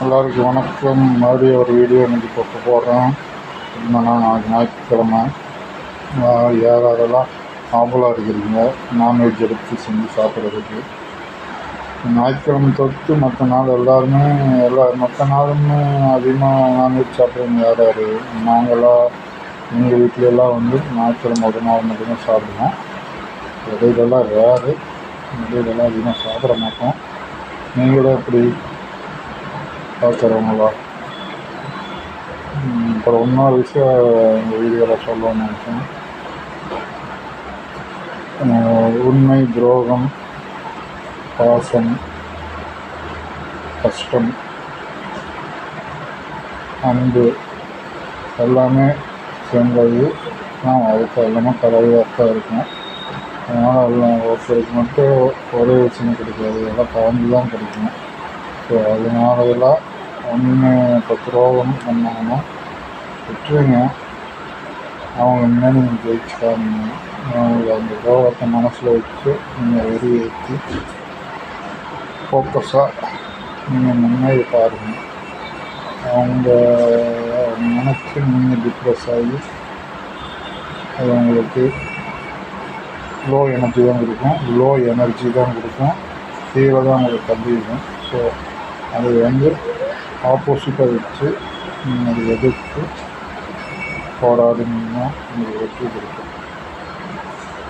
எல்லாருக்கும் வணக்கம். மறுபடியும் ஒரு வீடியோ இன்றைக்கி போட்டு போடுறோம் என்னென்னா நாளைக்கு ஞாயிற்றுக்கிழமை. ஏறாதெல்லாம் ஆவலாக இருக்கிறீங்க? நான்வெஜ் எடுத்து செஞ்சு சாப்பிட்றதுக்கு. ஞாயிற்றுக்கிழமை தொட்டு மற்ற நாள் எல்லாருமே எல்லா மற்ற நாளுமே அதிகமாக நான்வெஜ் சாப்பிட்றவங்க யார் யார்? நாங்களாம் எங்கள் வீட்டிலலாம் வந்து ஞாயிற்றுக்கிழமை ஒரு நாள் மட்டும்தான் சாப்பிடுவோம். இடையிலலாம் ரேரு இடையிலலாம் அதிகமாக சாப்பிட மாட்டோம். நீங்களும் அப்படி பார்க்குறவங்களா அப்புறம் இன்னொரு விஷயம் எங்கள் வீடியோவில் சொல்லணும்னு நினச்சேன். உண்மை துரோகம் பாசம் கஷ்டம் அன்பு எல்லாமே சேர்ந்தது. நான் அதுக்கு எல்லாமே கலவையாக தான் இருக்கும் அதனால் எல்லாம் ஒருத்தருக்கு மட்டும் ஒரே விஷயம் கிடைக்காது. எல்லாம் கலந்து தான் கிடைக்கும் ஸோ அதனால எல்லாம் ஒன்று இப்போ துரோகம் பண்ணாங்கன்னா விட்டுருங்க. அவங்க முன்னாடி நீங்கள் ஜெயிச்சுக்காதீங்க அவங்களுக்கு அந்த துரோகத்தை மனசில் வச்சு நீங்கள் வெறியேற்றி ஃபோக்கஸாக நீங்கள் முன்னேறி பாருங்கள் அவங்க நினச்சி நீங்கள் டிப்ரெஸ் ஆகி அது உங்களுக்கு லோ எனர்ஜி தான் கொடுக்கும். லோ எனர்ஜி தான் கொடுக்கும். கீழே தான் உங்களுக்கு தள்ளிடும் ஸோ அது வந்து ஆப்போசிட்டாக வச்சு நீங்கள் அதை எதிர்த்து போராடினீங்கன்னா உங்களுக்கு வெற்றி கிடைக்கும்.